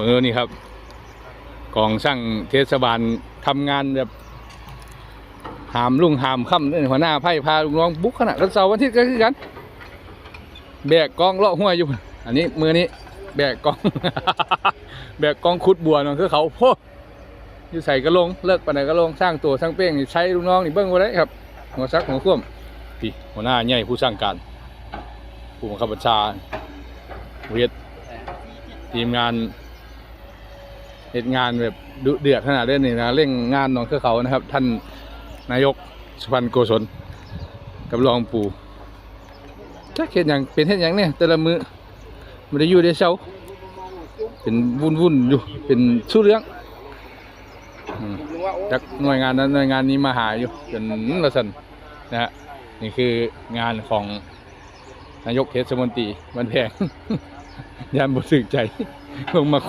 มือนี่ครับกองช่างเทศบาลทำงานแบบหามลุ่งหามค่ำเนี่ยหัวหน้าไพ่พาลูกน้องบุกขนาดรถเสาร์วันอาทิตย์ก็คือกัน แบกกองเลาะห้วยอยู่ อันนี้มือนี้ แบกกอง แบกกองขุดบัวเนาะคือเขาโพอยู่ใส่กระลงเลิกปานใดกระลงสร้างตัวสร้างเป้งนี่ใช้ลูกน้องนี่เบิ้งไว้ได้ครับ หัวซักหัวข่วมพี่หัวหน้าใหญ่ผู้สร้างการผู้บังคับบัญชาเวททีมงาน เหตุงานแบบดุเดือดขนาดเล่นนี่นะเร่งงานน้องคือเขานะครับ ท่านนายกสุพรรณโกศลกับรองปู่ถ้าเห็นอย่างเป็นเห็นอย่างเนี่ยแต่ละมือมันได้อยู่ได้เช้าเป็นวุ่นวุ่นอยู่เป็นสู้เรื่องจากหน่วยงานนั้นหน่วยงานนี้มาหาอยู่จนละสันนะฮะนี่คืองานของนายกเทศมนตรีมันแพงยานบุสึกใจลงมา